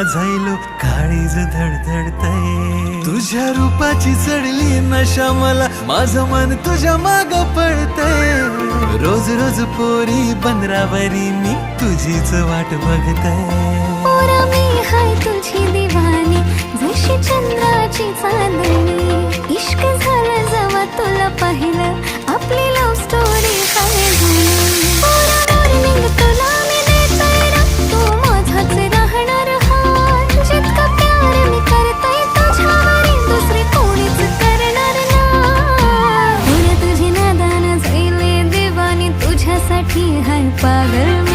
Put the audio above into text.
Xylo काळीज धडधडतय. तुझ्या रूपाची चढली नशा मला माझं मन तुझ्या माग पडतय. रोज रोज पोरी बंदरावरी मी तुझीच वाट बघतय. तुझी दिवाणी जशी चंद्राची चांदणी. इश्क झाला जवा तुला पाहिलं की है पागल